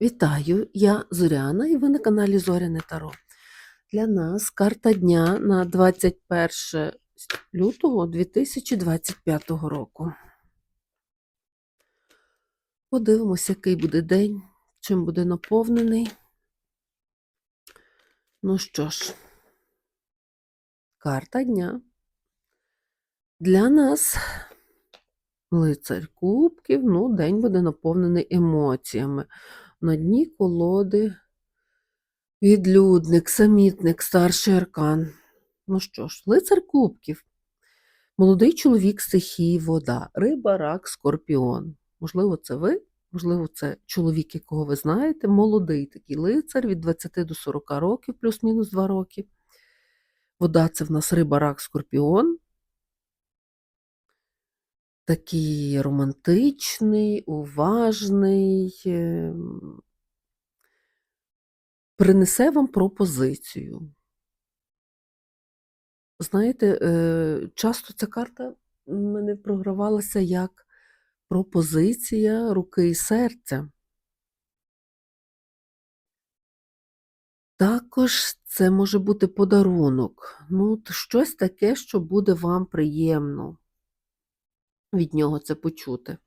Вітаю, я Зоряна і ви на каналі Зоряне Таро. Для нас карта дня на 21 лютого 2025 року. Подивимося, який буде день, чим буде наповнений. Ну що ж, карта дня. Для нас лицар кубків, ну, день буде наповнений емоціями. На дні колоди відлюдник, самітник, старший аркан. Ну що ж, лицар кубків. Молодий чоловік стихії вода, риба, рак, скорпіон. Можливо, це ви, можливо, це чоловік, якого ви знаєте, молодий такий лицар від 20 до 40 років, плюс-мінус 2 роки. Вода це в нас риба, рак, скорпіон. Такий романтичний, уважний, ем, принесе вам пропозицію. Знаєте, е, часто ця карта в мене програвалася як пропозиція руки і серця. Також це може бути подарунок. Ну, щось таке, що буде вам приємно від нього це почути.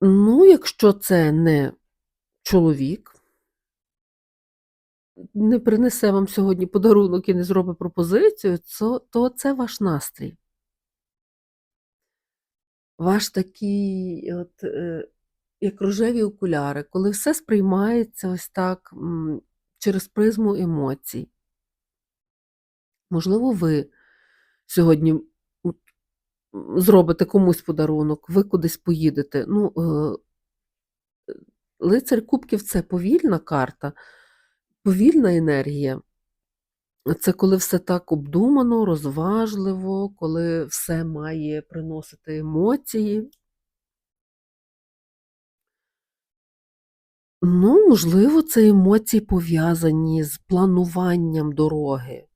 Ну, якщо це не чоловік, не принесе вам сьогодні подарунок і не зробить пропозицію, то, то це ваш настрій. Ваш такий, от, е, як рожеві окуляри, коли все сприймається ось так через призму емоцій. Можливо, ви сьогодні зробите комусь подарунок, ви кудись поїдете. Ну, е, лицар Кубків це повільна карта, повільна енергія. Це коли все так обдумано, розважливо, коли все має приносити емоції. Ну, можливо, це емоції пов'язані з плануванням дороги.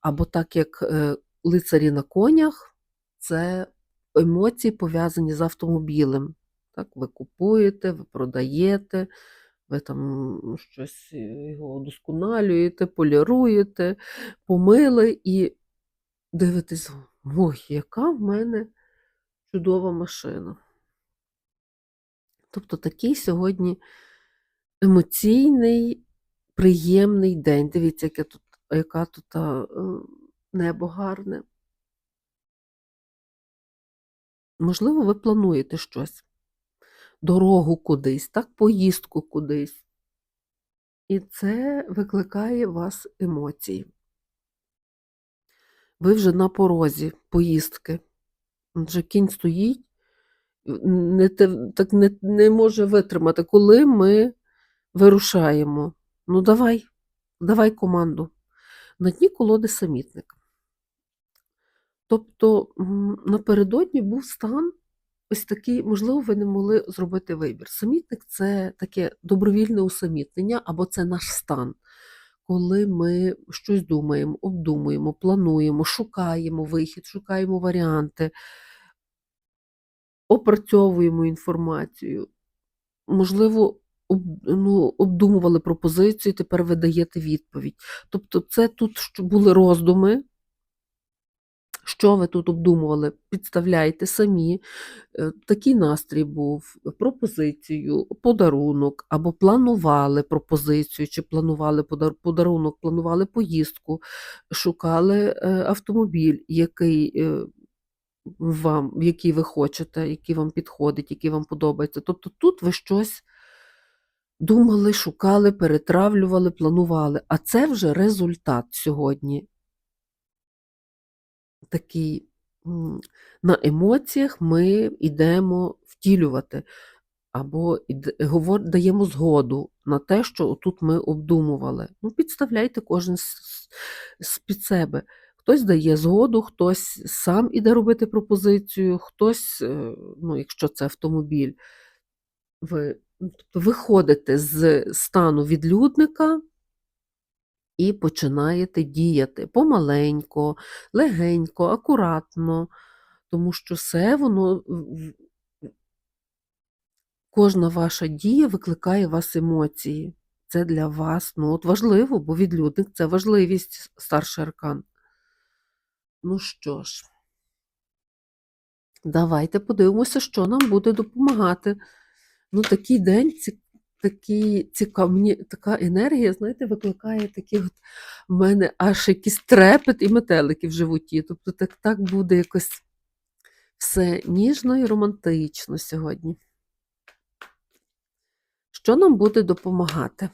Або так як е, лицарі на конях, це емоції пов'язані з автомобілем. Так, ви купуєте, ви продаєте, ви там щось е, його удосконалюєте, поліруєте, помили і дивитесь, ой, яка в мене чудова машина. Тобто такий сьогодні емоційний, приємний день. Дивіться, яке тут, яка тут небо гарне. Можливо, ви плануєте щось, дорогу кудись, так, поїздку кудись. І це викликає вас емоції. Ви вже на порозі поїздки. Вже кінь стоїть, не, так не, не може витримати, коли ми вирушаємо. Ну, давай, давай команду. На дні колоди самітник. Тобто напередодні був стан ось такий, можливо, ви не могли зробити вибір. Самітник це таке добровільне усамітнення, або це наш стан, коли ми щось думаємо, обдумуємо, плануємо, шукаємо вихід, шукаємо варіанти, опрацьовуємо інформацію. Можливо, ну, обдумували пропозицію, тепер ви даєте відповідь. Тобто, це тут були роздуми. Що ви тут обдумували? Підставляйте самі. Е, Такий настрій був, пропозицію, подарунок, або планували пропозицію, чи планували подарунок, планували поїздку, шукали е, автомобіль, який е, вам, який ви хочете, який вам підходить, який вам подобається. Тобто тут ви щось думали, шукали, перетравлювали, планували. А це вже результат сьогодні такий на емоціях ми йдемо втілювати, або даємо згоду на те, що тут ми обдумували. Ну, підставляйте кожен з, з- з- під себе. Хтось дає згоду, хтось сам іде робити пропозицію, хтось, е, ну, якщо це автомобіль, ви ну, тобто виходите з стану відлюдника і починаєте діяти помаленько, легенько, акуратно, тому що все воно кожна ваша дія викликає у вас емоції. Це для вас ну, от важливо, бо відлюдник це важливість старший аркан. Ну що ж, давайте подивимося, що нам буде допомагати. Ну, такий день, ці, такий цікав, мені така енергія, знаєте, викликає такі от в мене аж якийсь трепет і метелики в животі. Тобто так, так буде якось все ніжно і романтично сьогодні. Що нам буде допомагати?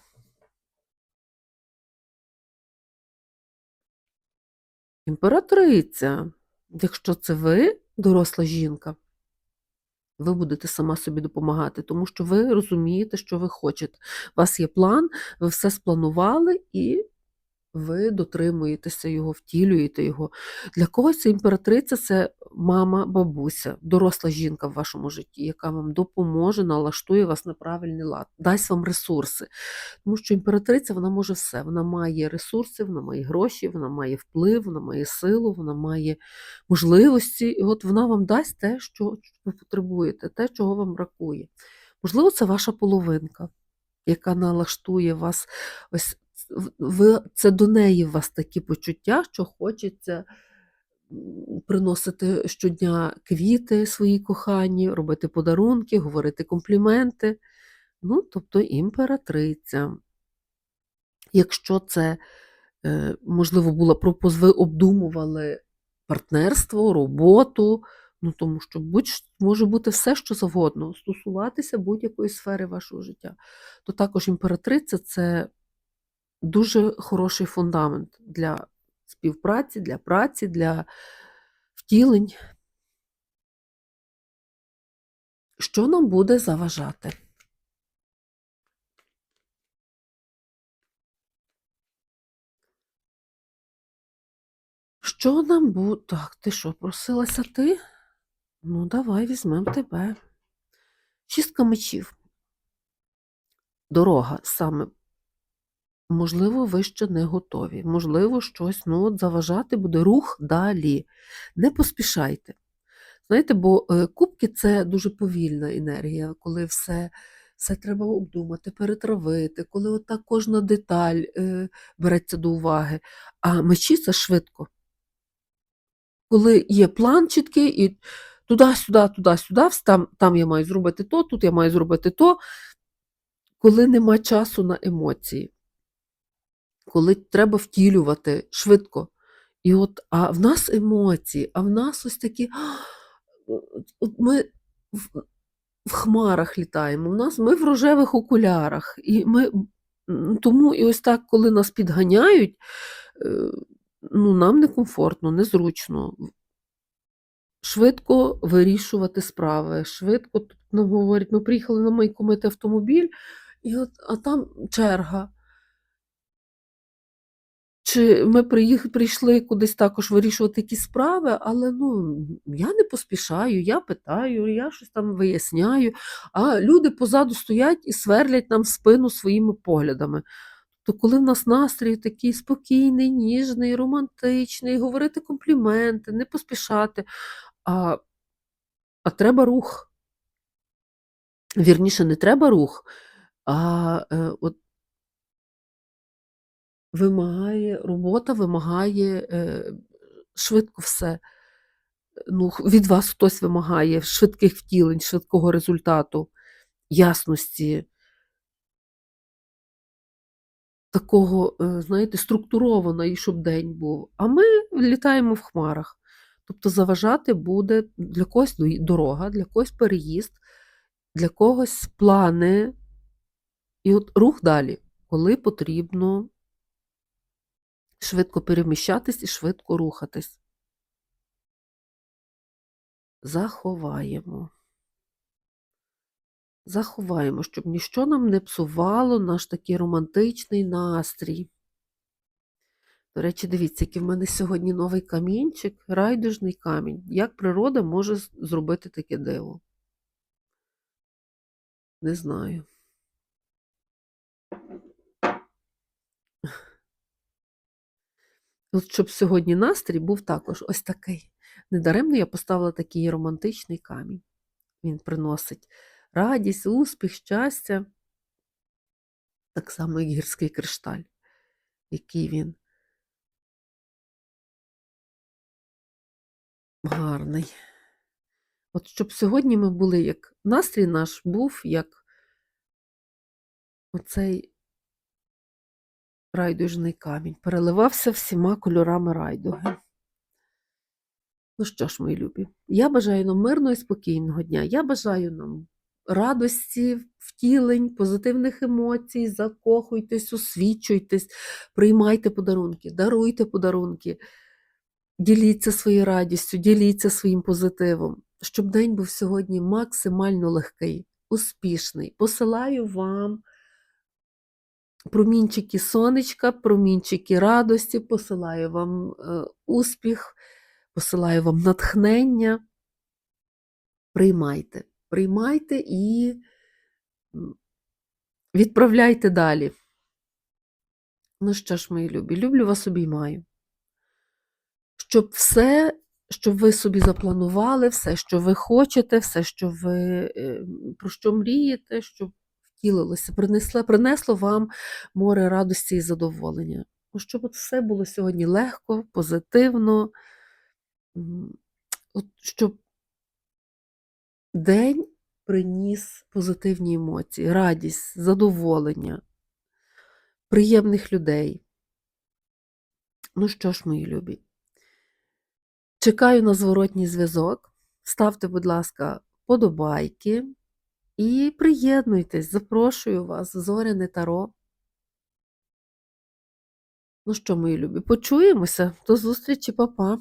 Імператриця. Якщо це ви, доросла жінка, ви будете сама собі допомагати, тому що ви розумієте, що ви хочете. У вас є план, ви все спланували і ви дотримуєтеся його, втілюєте його. Для когось імператриця це мама, бабуся, доросла жінка в вашому житті, яка вам допоможе, налаштує вас на правильний лад, дасть вам ресурси. Тому що імператриця вона може все. Вона має ресурси, вона має гроші, вона має вплив, вона має силу, вона має можливості. І от вона вам дасть те, що ви потребуєте, те, чого вам бракує. Можливо, це ваша половинка, яка налаштує вас ось ви, це до неї у вас такі почуття, що хочеться приносити щодня квіти своїй коханні, робити подарунки, говорити компліменти. Ну, тобто імператриця. Якщо це, е, можливо, була пропоз, ви обдумували партнерство, роботу, ну тому що будь, може бути все, що завгодно, стосуватися будь-якої сфери вашого життя, то також імператриця це дуже хороший фундамент для співпраці, для праці, для втілень. Що нам буде заважати? Що нам буде. Так, ти що, просилася ти? Ну, давай візьмемо тебе. Шістка мечів. Дорога саме Можливо, ви ще не готові. Можливо, щось ну, от заважати буде рух далі. Не поспішайте. Знаєте, бо е, кубки це дуже повільна енергія, коли все все треба обдумати, перетравити, коли ота кожна деталь е, береться до уваги. А мечі це швидко. Коли є план чіткий, і туди-сюди, туди-сюди, там, там я маю зробити то, тут я маю зробити то, коли нема часу на емоції коли треба втілювати швидко. І от, А в нас емоції, а в нас ось такі. От Ми в, в хмарах літаємо, в нас ми в рожевих окулярах. І ми, Тому і ось так, коли нас підганяють, е, ну, нам некомфортно, незручно. Швидко вирішувати справи, швидко нам говорять, ми приїхали на мийку мити автомобіль, і от, а там черга. Чи ми прийшли кудись також вирішувати якісь справи, але ну, я не поспішаю, я питаю, я щось там виясняю, а люди позаду стоять і сверлять нам в спину своїми поглядами. То коли в нас настрій такий спокійний, ніжний, романтичний, говорити компліменти, не поспішати, а, а треба рух. Вірніше, не треба рух, а е, от вимагає, робота вимагає е, швидко все. Ну, Від вас хтось вимагає швидких втілень, швидкого результату, ясності, такого, е, знаєте, структурованого, щоб день був. А ми літаємо в хмарах. Тобто заважати буде для когось дорога, для когось переїзд, для когось плани. І от рух далі, коли потрібно швидко переміщатись і швидко рухатись. Заховаємо. Заховаємо, щоб ніщо нам не псувало наш такий романтичний настрій. До речі, дивіться, який в мене сьогодні новий камінчик, райдужний камінь. Як природа може зробити таке диво? Не знаю. От щоб сьогодні настрій був також ось такий. Недаремно я поставила такий романтичний камінь. Він приносить радість, успіх, щастя. Так само, як гірський кришталь, який він гарний. От щоб сьогодні ми були, як настрій наш був, як оцей райдужний камінь, переливався всіма кольорами райдуги. Ну що ж, мої любі, я бажаю нам мирного і спокійного дня. Я бажаю нам радості, втілень, позитивних емоцій, закохуйтесь, освічуйтесь, приймайте подарунки, даруйте подарунки, діліться своєю радістю, діліться своїм позитивом, щоб день був сьогодні максимально легкий, успішний. Посилаю вам промінчики сонечка, промінчики радості, посилаю вам е, успіх, посилаю вам натхнення. Приймайте, приймайте і відправляйте далі. Ну що ж, мої любі, люблю вас обіймаю. Щоб все, що ви собі запланували, все, що ви хочете, все, що ви е, про що мрієте, щоб втілилося, принесло, принесло вам море радості і задоволення. Ну, Щоб все було сьогодні легко, позитивно, щоб день приніс позитивні емоції, радість, задоволення, приємних людей. Ну що ж, мої любі, чекаю на зворотній зв'язок. Ставте, будь ласка, подобайки і приєднуйтесь, запрошую вас, Зоряне Таро. Ну що, мої любі, почуємося. До зустрічі, па-па.